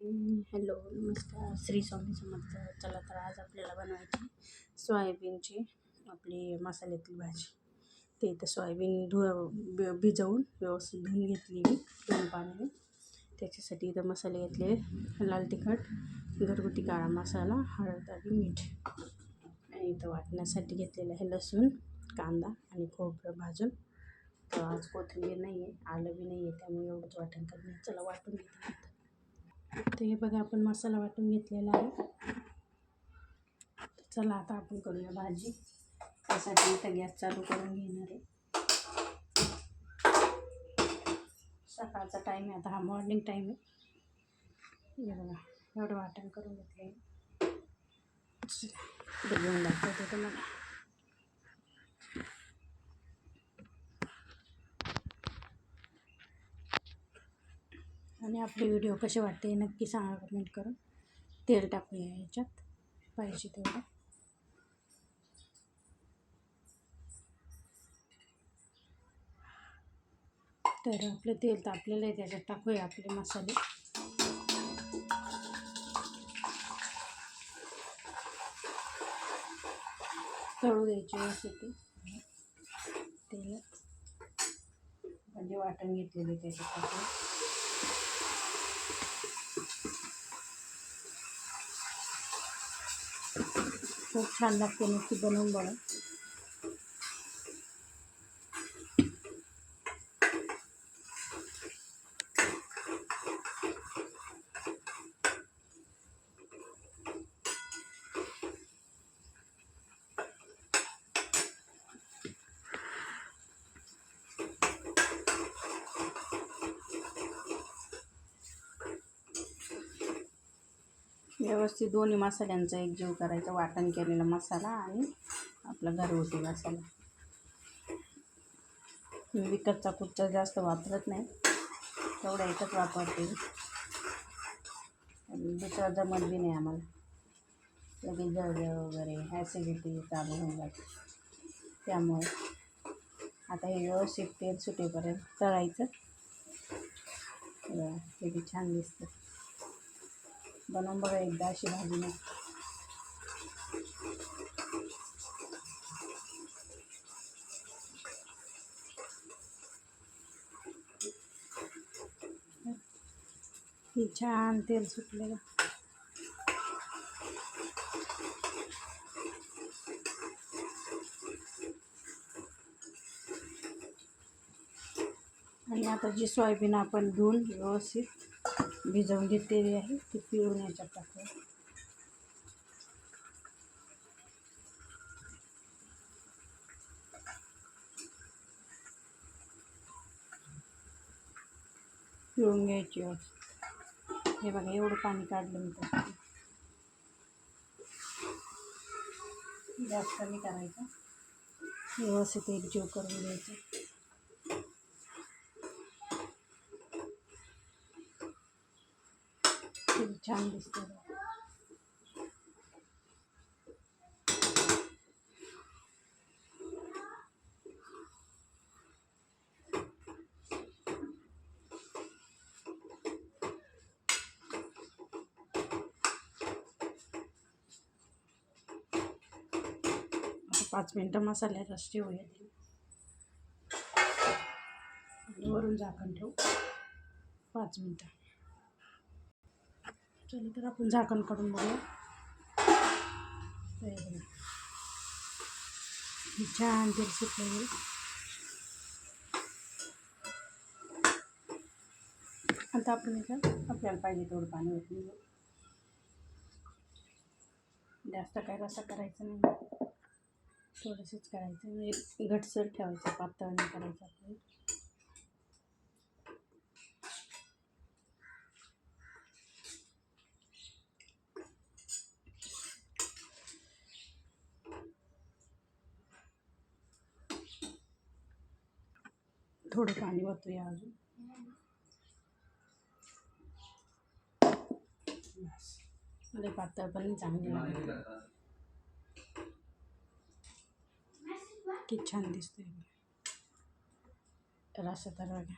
Hello नमस्कार. श्री स्वामी समर्थ. चला तर आज आपल्याला बनवायची सोयाबीनची आपली मसाल्यातली भाजी. ते इथं सोयाबीन धु भिजवून व्यवस्थित धुवून घेतली मी दोन पाण्याने. त्याच्यासाठी इथं मसाले घेतले लाल तिखट घरगुती काळा मसाला हळद आणि मीठ. आणि इथं वाटण्यासाठी घेतलेलं आहे लसूण कांदा आणि खोबरं भाजून. तर आज कोथिंबीर नाही आहे आलं बी नाही आहे त्यामुळे एवढंच वाटण करणार चला वाटून घेते तर हे बघा आपण मसाला वाटून घेतलेला आहे. चला आता आपण करूया भाजी. त्यासाठी इथं गॅस चालू करून घेणार आहे. सकाळचा टाईम आहे आता हा मॉर्निंग टाईम आहे. हे बघा एवढं वाटण करून घेतलं आहे दाखवते तुम्हाला. आणि आपले व्हिडिओ कसे वाटते नक्की सांगा कमेंट करून. तेल टाकूया याच्यात. पाहिजे तेवढं. तर आपलं तेल तापलेलं आहे त्याच्यात टाकूया आपले मसाले. तळू द्यायचे व्यवस्थित तेलात. म्हणजे वाटण घेतलेले त्याच्यात टाकून. खूप छान लागते नक्की बनवून बघा व्यवस्थित दोन्ही मसाल्यांचा एक जीव करायचा वाटण केलेला मसाला आणि आपला घरगुती मसाला. मी विकतचा कुठचा जास्त वापरत नाही तेवढा एकच वापरते. दुसरा जमत बी नाही आम्हाला. लगेच जळजळ वगैरे ॲसिडिटी चालू होऊन जाते. त्यामुळे आता हे व्यवस्थित तेल सुटेपर्यंत तळायचं. हे छान दिसतं. बनवून बघा एकदा अशी भाजी मग ही छान तेल सुटलेलं. आणि आता जी सोयाबीन आपण धुवून व्यवस्थित भिजवून घेतलेली आहे ती पिळून याच्यात टाकू पिळून घ्यायची हे बघा एवढं पाणी काढलं मी त्याच्यात. गॅस कमी करायचा. व्यवस्थित एक जीव करून घ्यायचं किती छान दिसते पाच मिनटं मसाल्यात रस ठेवूया वरून झाकण ठेवू. पाच मिनटं. चला तर आपण झाकण काढून बघूया. छान तेल सुटलं आता आपण इथं आपल्याला पाहिजे तेवढं पाणी ओतून घेऊ. जास्त काय रसा करायचं नाही. थोडंसंच करायचं म्हणजे घटसर ठेवायचं पातळ नाही करायचं आपल्याला. थोडं पाणी वाचूया अजून. मला पातळ पण चांगली लागते. किती छान दिसते रस तर बघा.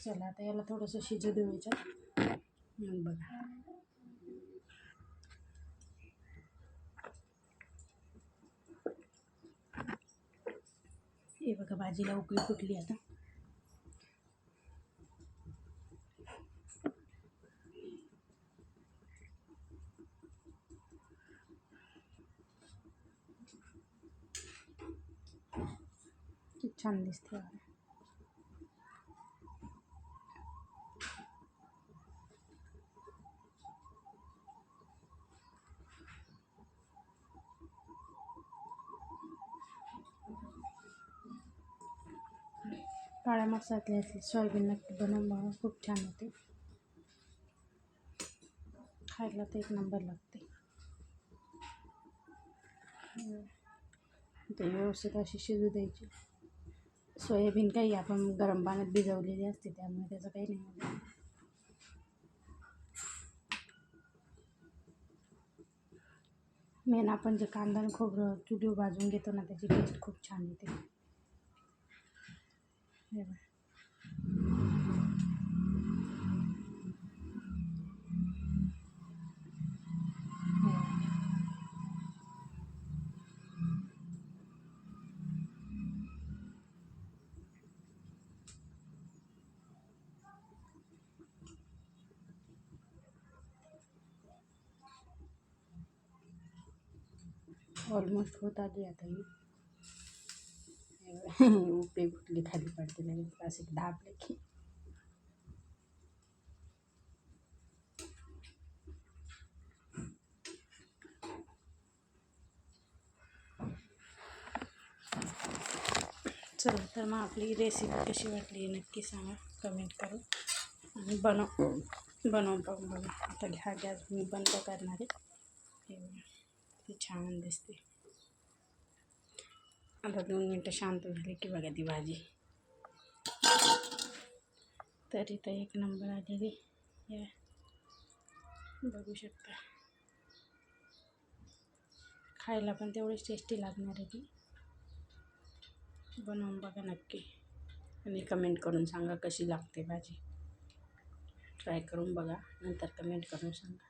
चला आता याला थोडंसं शिजू देऊ याच्यात. मग बघा. हे बघा भाजीला उकळी फुटली आता. छान दिसते बघा. काळ्या मसाल्यातली सोयाबीन नक्की बनवून खूप छान होते. खायला तर एक नंबर लागते. ते व्यवस्थित अशी शिजू द्यायची. सोयाबीन काही आपण गरम पाण्यात भिजवलेली असते त्यामुळे त्याचं काही नाही होत. मेन आपण जे कांदा आणि खोबरं चुलीवर भाजून घेतो ना त्याची टेस्ट खूप छान येते. हे बघ. ऑलमोस्ट होत आली आता ही उपे कुठली खाली पडते लगेच असे दाबले की चला, तर मग आपली रेसिपी कशी वाटली, नक्की सांगा कमेंट करून. आणि बनव बनवून पाहून बघा आता घ्या गॅस मी बंद करणार आहे. ती छान दिसते आता दोन मिनटं शांत झाली की बघा ती भाजी तरी तर एक नंबर आलेली या बघू शकता। खायला पण तेवढीच टेस्टी लागणार आहे ती. बनवून बघा नक्की. आणि कमेंट करून सांगा कशी लागते भाजी. ट्राय करून बघा. नंतर कमेंट करून सांगा.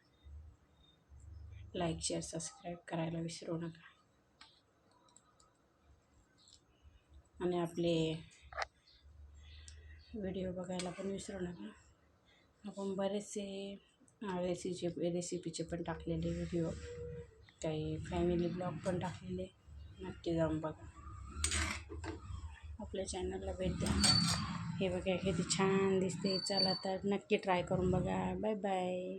लाईक शेअर सबस्क्राईब करायला विसरू नका. आणि आपले व्हिडिओ बघायला पण विसरू नका. आपण बरेचसे रेसिपीचे रेसिपीचे पण टाकलेले व्हिडिओ. काही फॅमिली ब्लॉग पण टाकलेले. नक्की जाऊन बघा. आपल्या चॅनलला भेट द्या. हे बघा किती छान दिसते चला तर नक्की ट्राय करून बघा. Bye bye